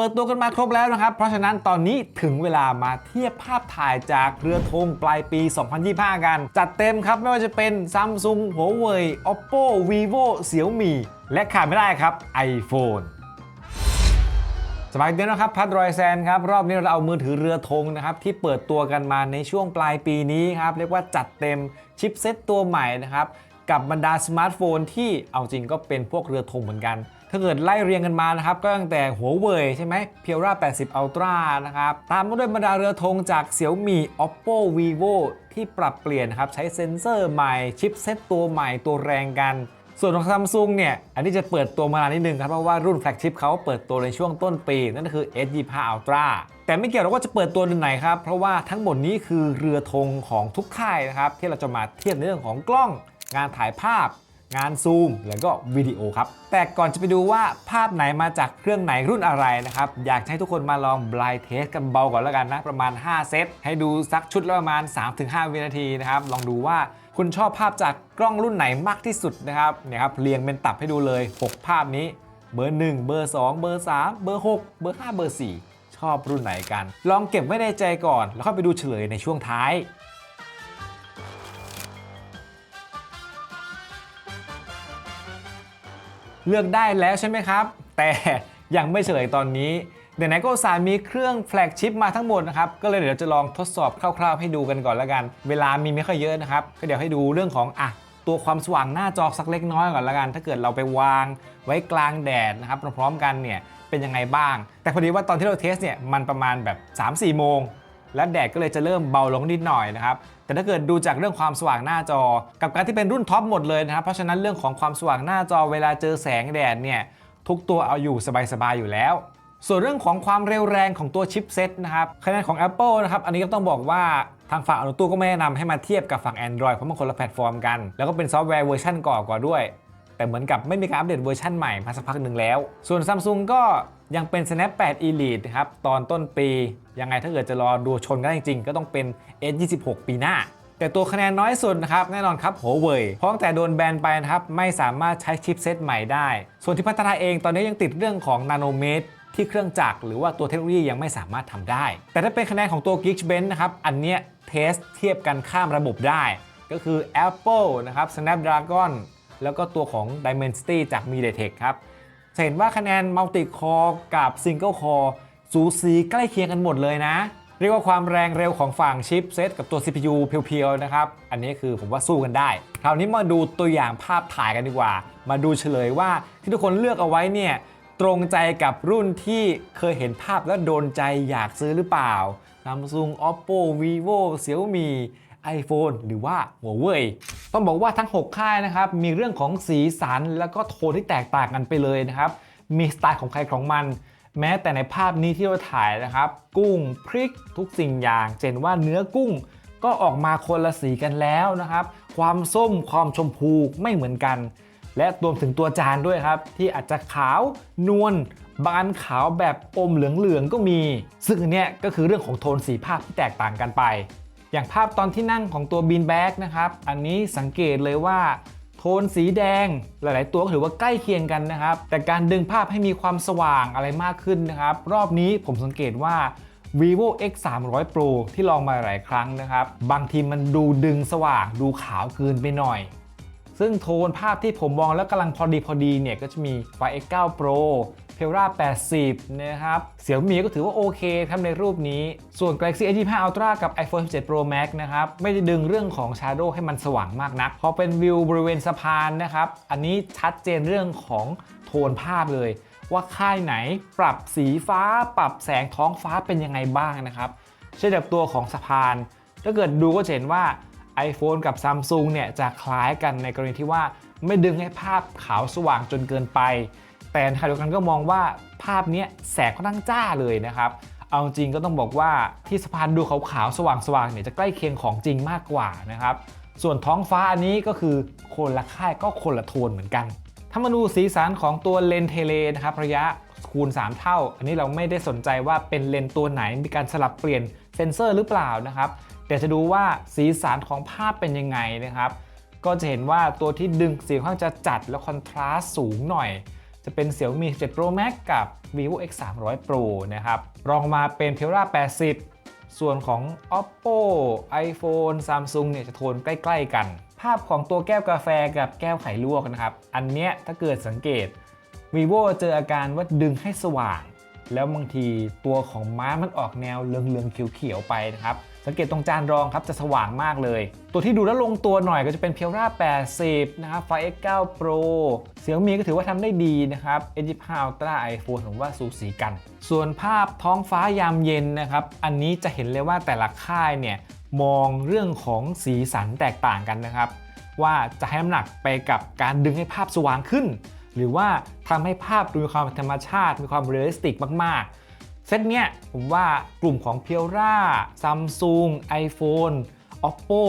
เปิดตัวกันมาครบแล้วนะครับ เพราะฉะนั้นตอนนี้ถึงเวลามาเทียบภาพถ่ายจากเรือธงปลายปี 2025 กัน จัดเต็มครับไม่ว่าจะเป็น Samsung Huawei Oppo Vivo Xiaomi และขาดไม่ได้ครับ iPhone สบายดีนะครับพัดรอยแซนครับรอบนี้เราเอามือถือเรือธงนะครับที่เปิดตัวกันมาในช่วงปลายปีนี้ครับเรียกว่าจัดเต็มชิปเซ็ตตัวใหม่นะครับกับบรรดาสมาร์ทโฟนที่เอาจริงก็เป็นพวกเรือธงเหมือนกัน ถ้าเกิดไล่เรียงกันมานะครับ ก็ตั้งแต่หัวเว่ยใช่ไหมเพียวรา80 Ultra นะครับ ตามมาด้วยบรรดาเรือธงจาก Xiaomi Oppo Vivo ที่ปรับเปลี่ยนนครับใช้เซ็นเซอร์ใหม่ชิปเซ็ตตัวใหม่ตัวแรงกัน ส่วนของซัมซุงเนี่ย อันนี้จะเปิดตัวมานานนิดนึงครับ เพราะว่ารุ่นแฟลกชิพเขาเปิดตัวในช่วงต้นปี นั่นก็คือ S25 Ultra แต่ไม่เกี่ยวหรอกว่าจะเปิดตัวเดือนไหนครับเพราะว่าทั้งหมดนี้คือเรือธงของทุกค่ายนะครับที่เราจะมาเทียบในเรื่องของกล้องงานถ่ายภาพ งานซูมแล้วก็วิดีโอครับ แต่ก่อนจะไปดูว่าภาพไหนมาจากเครื่องไหนรุ่นอะไรนะครับ อยากให้ทุกคนมาลอง blind test กันเบาก่อนแล้วกันนะ ประมาณ 5 เซต ให้ดูสักชุดละประมาณ 3-5 วินาทีนะครับ ลองดูว่าคุณชอบภาพจากกล้องรุ่นไหนมากที่สุดนะครับเนี่ยครับเรียงเป็นตับให้ดูเลย 6 ภาพนี้ เบอร์ 1 เบอร์ 2 เบอร์ 3 เบอร์ 6 เบอร์ 5 เบอร์ 4 ชอบรุ่นไหนกัน ลองเก็บไว้ในใจก่อน แล้วค่อยไปดูเฉลยในช่วงท้าย เลือกได้แล้วใช่ไหมครับ แต่ยังไม่เฉลยตอนนี้เดี๋ยวไหนก็อุตสามีเครื่องแฟลกชิปมาทั้งหมดนะครับ ก็เลยเดี๋ยวจะลองทดสอบคร่าวๆ ให้ดูกันก่อนแล้วกัน เวลามีไม่ค่อยเยอะนะครับ ก็เดี๋ยวให้ดูเรื่องของอะตัวความสว่างหน้าจอสักเล็กน้อยก่อนแล้วกัน ถ้าเกิดเราไปวางไว้กลางแดดนะครับพร้อมๆกันเนี่ยเป็นยังไงบ้าง แต่พอดีว่าตอนที่เราเทสเนี่ยมันประมาณแบบ 3-4 โมง และแดดก็เลยจะเริ่มเบาลงนิดหน่อยนะครับ แต่ถ้าเกิดดูจากเรื่องความสว่างหน้าจอ กับการที่เป็นรุ่นท็อปหมดเลยนะครับเพราะฉะนั้นเรื่องของความสว่างหน้าจอเวลาเจอแสงแดดเนี่ยทุกตัวเอาอยู่สบายๆอยู่แล้ว ส่วนเรื่องของความเร็วแรงของตัวชิปเซ็ตนะครับคะแนนของ Apple นะครับอันนี้ก็ต้องบอกว่าทางฝั่งอนุตู้ก็ไม่แนะนำให้มาเทียบกับฝั่ง Android เพราะมันคนละแพลตฟอร์มกัน แล้วก็เป็นซอฟต์แวร์เวอร์ชันก่อกว่าด้วย แต่เหมือนกับไม่มีการอัปเดตเวอร์ชันใหม่มาสักพักหนึ่งแล้ว ส่วน Samsung ก็ ยังเป็น Snap 8 Elite ครับ ตอนต้นปี ยังไงถ้าเกิดจะรอดูชนกันจริงๆ ก็ต้องเป็น S26 ปีหน้า แต่ตัวคะแนนน้อยสุดนะครับ แน่นอนครับ Huawei เพราะตั้งแต่โดนแบนไปนะครับ ไม่สามารถใช้ชิปเซตใหม่ได้ ส่วนที่พัฒนาเองตอนนี้ยังติดเรื่องของนาโนเมตรที่เครื่องจักรหรือว่าตัวเทคโนโลยียังไม่สามารถทำได้ แต่ถ้าเป็นคะแนนของตัว Geekbench นะครับ อันเนี้ยเทสเทียบกันข้ามระบบได้ ก็คือ Apple นะครับ Snapdragon แล้วก็ตัวของ Dimensity จาก MediaTek ครับ จะเห็นว่าคะแนน Multi Core กับ Single Core สูสีใกล้เคียงกันหมดเลยนะ เรียกว่าความแรงเร็วของฝั่งชิปเซตกับตัว CPU เพียวๆนะครับ อันนี้คือผมว่าสู้กันได้ คราวนี้มาดูตัวอย่างภาพถ่ายกันดีกว่า มาดูเฉลยว่าที่ทุกคนเลือกเอาไว้เนี่ยตรงใจกับรุ่นที่เคยเห็นภาพแล้วโดนใจอยากซื้อหรือเปล่า Samsung Oppo Vivo Xiaomi iPhone หรือว่า Huawei ต้องบอกว่าทั้ง 6 ค่ายนะครับ มีเรื่องของสีสันแล้วก็โทนที่แตกต่างกันไปเลยนะครับ มีสไตล์ของใครของมัน แม้แต่ในภาพนี้ที่เราถ่ายนะครับ กุ้งพริกทุกสิ่งอย่างเช่นว่าเนื้อกุ้งก็ออกมาคนละสีกันแล้วนะครับ ความส้มความชมพูไม่เหมือนกัน และรวมถึงตัวจานด้วยครับ ที่อาจจะขาวนวลบางอันขาวแบบอมเหลืองๆก็มี ซึ่งอันเนี้ยก็คือเรื่องของโทนสีภาพที่แตกต่างกันไป อย่างภาพตอนที่นั่งของตัวบีนแบ็กนะครับ อันนี้สังเกตเลยว่า โทนสีแดงหลาย ๆ ตัวถือว่าใกล้เคียงกันนะครับ แต่การดึงภาพให้มีความสว่างอะไรมากขึ้นนะครับ รอบนี้ผมสังเกตว่า vivo x 3 0 0 pro ที่ลองมาหลายครั้งนะครับ บางทีมันดูดึงสว่างดูขาวเกินไปหน่อย ซึ่งโทนภาพที่ผมมองแล้วกำลังพอดีพอดีเนี่ยก็จะมี y X9 Pro p e r a 80 นะครับเสี่ยวมีก็ถือว่าโอเคครับในรูปนี้ ส่วน Galaxy S25 Ultra กับ iPhone 17 Pro Max นะครับ ไม่ได้ดึงเรื่องของ Shadow ให้มันสว่างมากนัก พอเป็นวิวบริเวณสะพานนะครับ อันนี้ชัดเจนเรื่องของโทนภาพเลย ว่าค่ายไหนปรับสีฟ้า ปรับแสงท้องฟ้าเป็นยังไงบ้างนะครับ เช่นแบบตัวของสะพาน ถ้าเกิดดูก็เห็นว่า iPhone กับ Samsung เนี่ยจะคล้ายกันในกรณีที่ว่าไม่ดึงให้ภาพขาวสว่างจนเกินไป แต่ในขณะเดียวกันก็มองว่าภาพนี้แสงค่อนข้างจ้าเลยนะครับเอาจริงก็ต้องบอกว่าที่สะพานดูขาวๆสว่างๆเนี่ยจะใกล้เคียงของจริงมากกว่านะครับส่วนท้องฟ้าอันนี้ก็คือคนละค่ายก็คนละโทนเหมือนกัน ถ้ามาดูสีสันของตัวเลนเทเลนะครับระยะคูณ 3 เท่า อันนี้เราไม่ได้สนใจว่าเป็นเลนตัวไหนมีการสลับเปลี่ยนเซนเซอร์หรือเปล่านะครับ แต่จะดูว่าสีสันของภาพเป็นยังไงนะครับ ก็จะเห็นว่าตัวที่ดึงสีค่อนข้างจะจัดและคอนทราสต์สูงหน่อย จะเป็น Xiaomi 17 Pro Max กับ vivo X 3 0 0 Pro นะครับรองมาเป็น p e l a 80 ส่วนของ oppo iphone samsung เนี่ยจะโทนใกล้ ๆ กัน ภาพของตัวแก้วกาแฟกับแก้วไข่ลวกนะครับ อันเนี้ยถ้าเกิดสังเกต vivo เจออาการว่าดึงให้สว่าง แล้วบางทีตัวของม้ามันออกแนวเหลืองๆเขียวๆไปนะครับสังเกตตรงจานรองครับจะสว่างมากเลย ตัวที่ดูแล้วลงตัวหน่อยก็จะเป็น p e l a 80 นะครับไฟ X9 Pro Xiaomi ก็ถือว่าทำได้ดีนะครับ A25 Ultra iPhone ผมว่าสูสีกัน ส่วนภาพท้องฟ้ายามเย็นนะครับ อันนี้จะเห็นเลยว่าแต่ละค่ายเนี่ยมองเรื่องของสีสันแตกต่างกันนะครับ ว่าจะให้น้ำหนักไปกับการดึงให้ภาพสว่างขึ้น หรือว่าทำให้ภาพดูมีความธรรมชาติ มีความเรียลลิสติกมาก ๆ เซตเนี้ยผมว่ากลุ่มของ p i o r a Samsung iPhone Oppo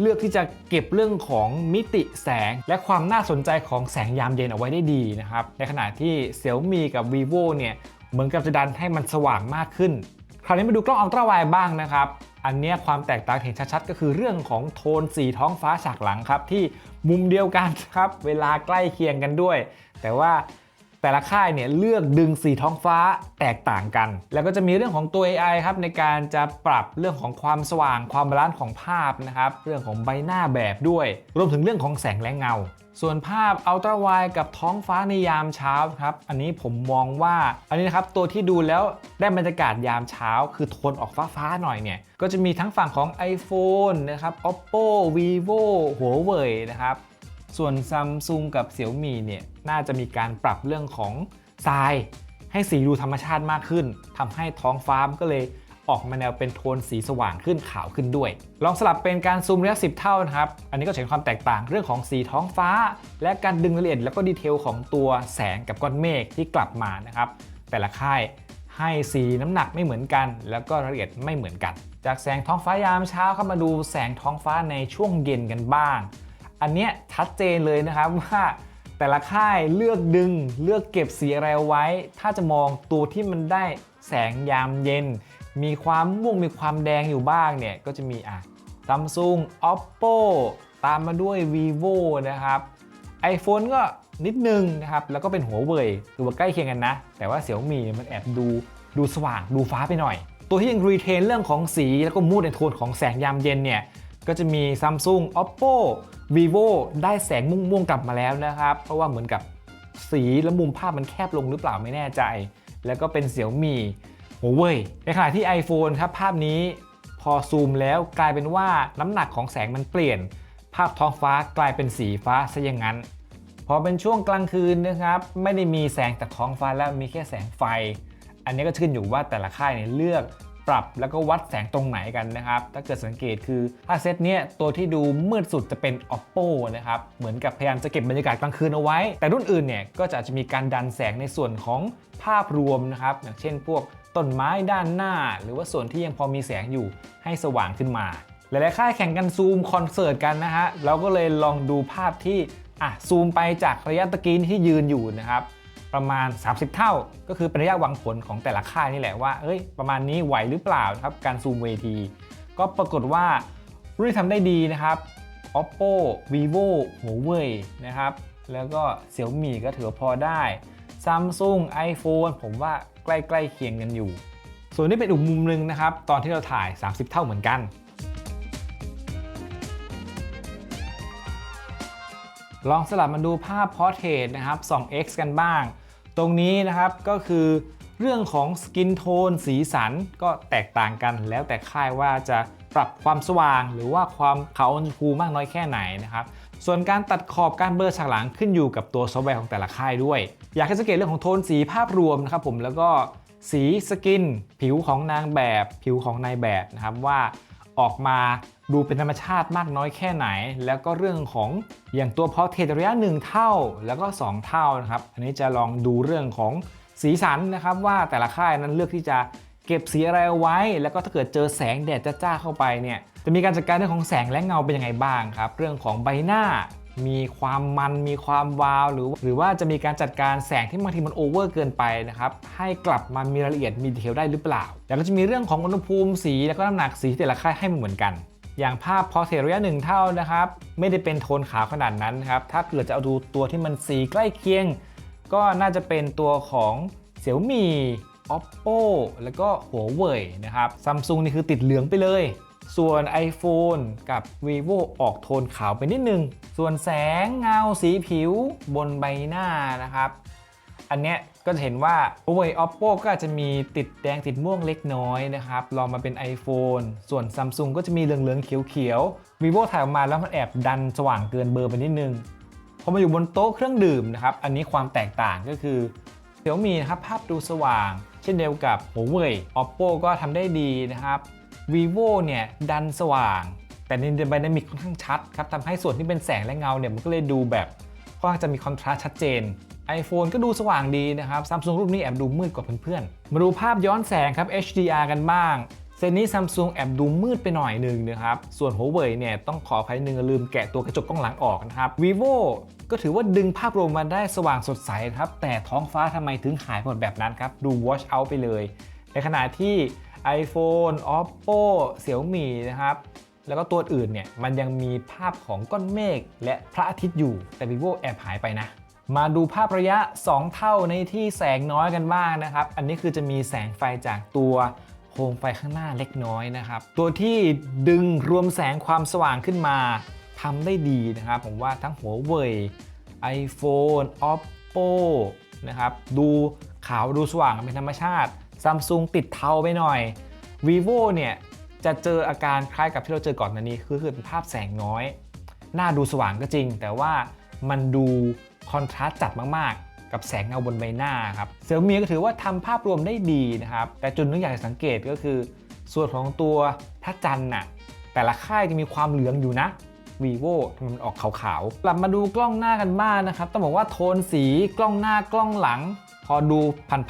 เลือกที่จะเก็บเรื่องของมิติแสง และความน่าสนใจของแสงยามเย็นเอาไว้ได้ดีนะครับ ในขณะที่ Xiaomi กับ vivo เนี่ย เหมือนกับจะดันให้มันสว่างมากขึ้น คราวนี้มาดูกล้องอัลตร้าไวด์บ้างนะครับ อันนี้ความแตกต่างเห็นชัดๆ ก็คือเรื่องของโทนสีท้องฟ้าฉากหลังครับ ที่มุมเดียวกันครับ เวลาใกล้เคียงกันด้วย แต่ว่าแต่ละค่ายเนี่ยเลือกดึงสีท้องฟ้าแตกต่างกัน แล้วก็จะมีเรื่องของตัว AI ครับในการจะปรับเรื่องของความสว่างความบาลานซ์ของภาพนะครับ เรื่องของใบหน้าแบบด้วย รวมถึงเรื่องของแสงและเงา ส่วนภาพอัลตร้าไวกับท้องฟ้าในยามเช้าครับอันนี้ผมมองว่า อันนี้นะครับตัวที่ดูแล้วได้บรรยากาศยามเช้า คือโทนออกฟ้าๆหน่อยเนี่ย ก็จะมีทั้งฝั่งของ iPhone นะครับ Oppo Vivo Huawei นะครับส่วน Samsung กับ Xiaomi เนี่ยน่าจะมีการปรับเรื่องของทราย ให้สีดูธรรมชาติมากขึ้นทำให้ท้องฟ้ามันก็เลย ออกมาแนวเป็นโทนสีสว่างขึ้นขาวขึ้นด้วย ลองสลับเป็นการซูมระยะ 10 เท่านะครับ อันนี้ก็จะเห็นความแตกต่างเรื่องของสีท้องฟ้า และการดึงรายละเอียดแล้วก็ดีเทลของตัวแสงกับก้อนเมฆที่กลับมานะครับ แต่ละค่ายให้สีน้ำหนักไม่เหมือนกัน แล้วก็รายละเอียดไม่เหมือนกัน จากแสงท้องฟ้ายามเช้าเข้ามาดูแสงท้องฟ้าในช่วงเย็นกันบ้าง อันเนี้ยชัดเจนเลยนะครับว่าแต่ละค่ายเลือกดึงเลือกเก็บสีอะไรไว้ ถ้าจะมองตัวที่มันได้แสงยามเย็น มีความม่วงมีความแดงอยู่บ้างเนี่ย ก็จะมีอะ Samsung Oppo ตามมาด้วย vivo นะครับ iPhone ก็นิดนึงนะครับ แล้วก็เป็นหัวเว่ยคือว่าใกล้เคียงกันนะ แต่ว่า Xiaomi มันแอบดูดูสว่างดูฟ้าไปหน่อย ตัวที่ยังรีเทนเรื่องของสีแล้วก็มูดในโทนของแสงยามเย็นเนี่ย ก็จะมี Samsung Oppo Vivo ได้แสงม่วงๆกลับมาแล้วนะครับ เพราะว่าเหมือนกับสีและมุมภาพมันแคบลงหรือเปล่าไม่แน่ใจ แล้วก็เป็น Xiaomi หัวเว่ยในขณะที่ iPhone ครับภาพนี้พอซูมแล้วกลายเป็นว่าน้ำหนักของแสงมันเปลี่ยน ภาพท้องฟ้ากลายเป็นสีฟ้าซะอย่างนั้น พอเป็นช่วงกลางคืนนะครับ ไม่ได้มีแสงจากท้องฟ้าแล้วมีแค่แสงไฟ อันนี้ก็ขึ้นอยู่ว่าแต่ละค่ายเนี่ยเลือก ปรับแล้วก็วัดแสงตรงไหนกันนะครับ ถ้าเกิดสังเกตคือถ้าเซตเนี้ยตัวที่ดูมืดสุดจะเป็น oppo นะครับ เหมือนกับพยายามจะเก็บบรรยากาศกลางคืนเอาไว้ แต่รุ่นอื่นเนี่ยก็จะอาจจะมีการดันแสงในส่วนของภาพรวมนะครับ อย่างเช่นพวกต้นไม้ด้านหน้า หรือว่าส่วนที่ยังพอมีแสงอยู่ให้สว่างขึ้นมา หลายๆค่ายแข่งกันซูมคอนเสิร์ตกันนะฮะเราก็เลยลองดูภาพที่อะซูมไปจากระยะตะกี้ที่ยืนอยู่นะครับ ประมาณ 30 เท่า ก็คือเป็นระยะหวังผลของแต่ละค่ายนี่แหละว่าเอ้ยประมาณนี้ไหวหรือเปล่านะครับการซูมเวที ก็ปรากฏว่ารุ่นที่ทำได้ดีนะครับ oppo vivo huawei นะครับแล้วก็ xiaomi ก็ถือพอได้ samsung iphone ผมว่าใกล้ๆเคียงกันอยู่ ส่วนนี้เป็นอีกมุมหนึ่งนะครับ ตอนที่เราถ่าย 30 เท่าเหมือนกัน ลองสลับมาดูภาพ Portrait นะครับ 2x กันบ้าง ตรงนี้นะครับก็คือเรื่องของสกินโทนสีสันก็แตกต่างกัน แล้วแต่ค่ายว่าจะปรับความสว่าง หรือว่าความขาวชมพูมากน้อยแค่ไหนนะครับส่วนการตัดขอบการเบลอฉากหลังขึ้นอยู่กับตัวซอฟต์แวร์ของแต่ละค่ายด้วย อยากให้สังเกตเรื่องของโทนสีภาพรวมนะครับผมแล้วก็สีสกิน ผิวของนางแบบ ผิวของนายแบบนะครับว่า ออกมาดูเป็นธรรมชาติมากน้อยแค่ไหน แล้วก็เรื่องของอย่างตัวพอเทระยะ 1 เท่าแล้วก็ 2 เท่านะครับ อันนี้จะลองดูเรื่องของสีสันนะครับว่าแต่ละค่ายนั้นเลือกที่จะเก็บสีอะไรเอาไว้ แล้วก็ถ้าเกิดเจอแสงแดดจ้าๆเข้าไปเนี่ยจะมีการจัดการเรื่องของแสงและเงาเป็นยังไงบ้างครับ เรื่องของใบหน้า มีความมันมีความวาว หรือหรือว่าจะมีการจัดการแสงที่บางทีมันโอเวอร์เกินไปนะครับให้กลับมามีรายละเอียดมีดีเทลได้หรือเปล่า แล้วก็จะมีเรื่องของอุณหภูมิสีแล้วก็น้ำหนักสีที่แต่ละค่ายให้ไม่เหมือนกัน อย่างภาพพอเทระยะหนึ่งเท่านะครับไม่ได้เป็นโทนขาวขนาดนั้นนะครับถ้าเกิดจะเอาดูตัวที่มันสีใกล้เคียง ก็น่าจะเป็นตัวของ Xiaomi Oppo แล้วก็หัวเว่ยนะครับ Samsung นี่คือติดเหลืองไปเลย ส่วน iPhone กับ vivo ออกโทนขาวไปนิดนึง ส่วนแสงเงาสีผิวบนใบหน้านะครับ อันเนี้ยก็จะเห็นว่า Huawei Oppo ก็อาจจะมีติดแดงติดม่วงเล็กน้อยนะครับ ลองมาเป็น iPhone ส่วน Samsung ก็จะมีเหลืองๆเขียวๆ vivo ถ่ายออกมาแล้วมันแอบดันสว่างเกินเบอร์ไปนิดนึง พอมาอยู่บนโต๊ะเครื่องดื่มนะครับ อันนี้ความแตกต่างก็คือ Xiaomi นะครับภาพดูสว่าง เช่นเดียวกับ Huawei Oppo ก็ทำได้ดีนะครับ vivo เนี่ยดันสว่าง แต่ในไดนามิกค่อนข้างชัดครับทำให้ส่วนที่เป็นแสงและเงาเนี่ยมันก็เลยดูแบบค่อนข้างจะมีคอนทราสต์ชัดเจน iPhone ก็ดูสว่างดีนะครับ Samsung รุ่นนี้แอบดูมืดกว่าเพื่อนๆ มาดูภาพย้อนแสงครับ HDR กันบ้างเซนนี้ Samsung แอบดูมืดไปหน่อยหนึ่งนะครับ ส่วน Huawei เนี่ยต้องขออภัยหนึ่งลืมแกะตัวกระจกกล้องหลังออกนะครับ vivo ก็ถือว่าดึงภาพรวมมาได้สว่างสดใสครับ แต่ท้องฟ้าทำไมถึงหายหมดแบบนั้นครับ ดู wash out ไปเลย ในขณะที่ iPhone Oppo Xiaomi นะครับแล้วก็ตัวอื่นเนี่ยมันยังมีภาพของก้อนเมฆและพระอาทิตย์อยู่แต่ vivo แอบหายไปนะ มาดูภาพระยะ 2 เท่าในที่แสงน้อยกันบ้างนะครับ อันนี้คือจะมีแสงไฟจากตัวโคมไฟข้างหน้าเล็กน้อยนะครับ ตัวที่ดึงรวมแสงความสว่างขึ้นมาทำได้ดีนะครับ ผมว่าทั้งหัวเว่ย iPhone Oppo นะครับดูขาวดูสว่างเป็นธรรมชาติ Samsung ติดเทาไปหน่อย vivo เนี่ยจะเจออาการคล้ายกับที่เราเจอก่อนหน้านี้คือคือเป็นภาพแสงน้อย หน้าดูสว่างก็จริง แต่ว่ามันดูคอนทราสต์จัดมากๆ กับแสงเงาบนใบหน้าครับเซี่ยมีก็ถือว่าทำภาพรวมได้ดีนะครับ แต่จุดนึงอยากสังเกตก็คือ ส่วนของตัวพระจันทร์น่ะแต่ละค่ายจะมีความเหลืองอยู่นะ vivo มันออกขาวๆ กลับมาดูกล้องหน้ากันบ้างนะครับ ต้องบอกว่าโทนสีกล้องหน้ากล้องหลัง พอดู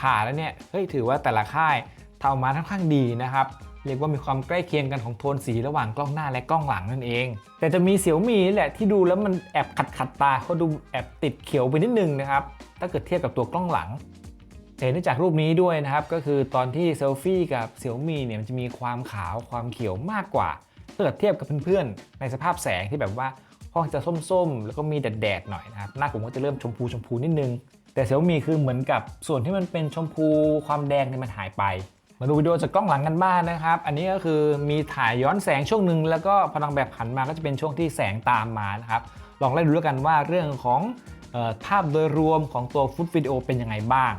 ผ่านๆแล้วเนี่ยเฮ้ยถือว่าแต่ละค่ายทำออกมาค่อนข้างดีนะครับเรียกว่ามีความใกล้เคียงกันของโทนสีระหว่างกล้องหน้าและกล้องหลังนั่นเอง แต่จะมีเสี่ยวมีแหละที่ดูแล้วมันแอบขัดขัดตาเขาดูแอบติดเขียวไปนิดนึงนะครับถ้าเกิดเทียบกับตัวกล้องหลังเห็นได้จากรูปนี้ด้วยนะครับ ก็คือตอนที่เซลฟี่กับเสี่ยวมีเนี่ยมันจะมีความขาวความเขียวมากกว่าเกิดเทียบกับเพื่อนๆ ในสภาพแสงที่แบบว่าค่องจะส้มๆ แล้วก็มีแดดๆหน่อยนะครับหน้าผมก็จะเริ่มชมพูชมพูนิดนึง แต่เสี่ยมีคือเหมือนกับส่วนที่มันเป็นชมพูความแดงเนี่ยมันหายไป มาดูวิดีโอจากกล้องหลังกันบ้างนะครับ อันนี้ก็คือมีถ่ายย้อนแสงช่วงหนึ่งแล้วก็พลังแบบหันมาก็จะเป็นช่วงที่แสงตามมานะครับ ลองไล่ดูแล้วกันว่าเรื่องของภาพโดยรวมของตัวฟุตวิดีโอเป็นยังไงบ้าง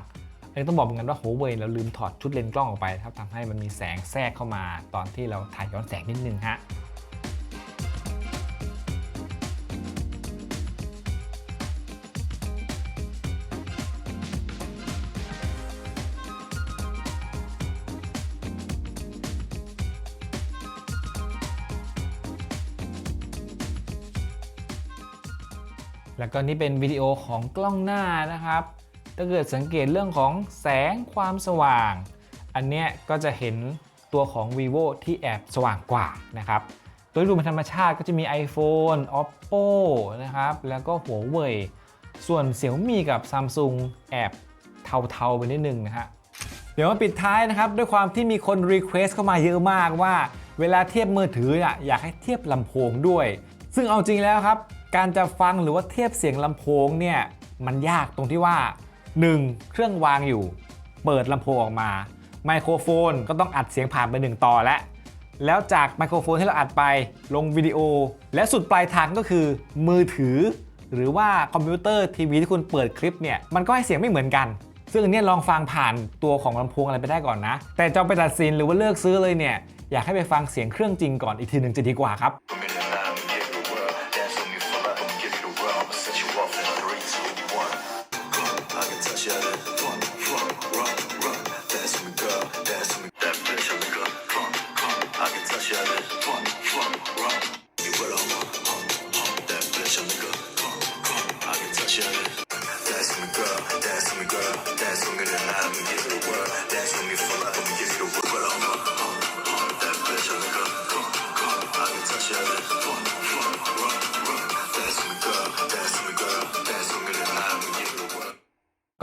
อันนี้ต้องบอกเหมือนกันว่าโหเว่ยเราลืมถอดชุดเลนส์กล้องออกไปครับทำให้มันมีแสงแทรกเข้ามาตอนที่เราถ่ายย้อนแสงนิดนึงฮะ แล้วก็นี่เป็นวิดีโอของกล้องหน้านะครับ ถ้าเกิดสังเกตเรื่องของแสงความสว่าง อันเนี้ยก็จะเห็นตัวของ vivo ที่แอบสว่างกว่านะครับ ตัวที่ดูเป็นธรรมชาติก็จะมี iPhone Oppo นะครับ แล้วก็หัวเว่ยส่วน Xiaomi กับ Samsung แอบเทาๆไปนิดนึงนะฮะเดี๋ยวมาปิดท้ายนะครับ ด้วยความที่มีคนรีเควสเข้ามาเยอะมากว่า เวลาเทียบมือถืออะอยากให้เทียบลำโพงด้วย ซึ่งเอาจริงแล้วครับ การจะฟังหรือว่าเทียบเสียงลำโพงเนี่ยมันยากตรงที่ว่า 1. เครื่องวางอยู่ เปิดลำโพงออกมา ไมโครโฟนก็ต้องอัดเสียงผ่านไปหนึ่งต่อแล้วแล้วจากไมโครโฟนที่เราอัดไปลงวิดีโอ และสุดปลายทางก็คือมือถือ หรือว่าคอมพิวเตอร์ทีวีที่คุณเปิดคลิปเนี่ยมันก็ให้เสียงไม่เหมือนกัน ซึ่งอันเนี้ยลองฟังผ่านตัวของลำโพงอะไรไปได้ก่อนนะ แต่จะไปตัดสินหรือว่าเลือกซื้อเลยเนี่ยอยากให้ไปฟังเสียงเครื่องจริงก่อนอีกทีหนึ่งจะดีกว่าครับ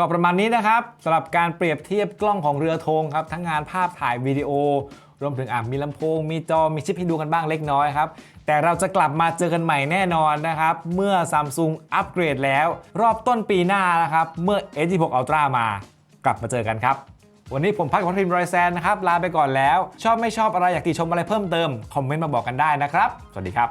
ก็ประมาณนี้นะครับสำหรับการเปรียบเทียบกล้องของเรือธงครับ ทั้งงานภาพถ่ายวิดีโอ รวมถึงอะมีลำโพง มีจอมีชิปให้ดูกันบ้างเล็กน้อยครับ แต่เราจะกลับมาเจอกันใหม่แน่นอนนะครับ เมื่อ Samsung อัปเกรดแล้ว รอบต้นปีหน้านะครับ เมื่อ S26 Ultra มากลับมาเจอกันครับ วันนี้ผมพักกับทีมรอยแซนนะครับลาไปก่อนแล้ว ชอบไม่ชอบอะไรอยากติชมอะไรเพิ่มเติมคอมเมนต์มาบอกกันได้นะครับ สวัสดีครับ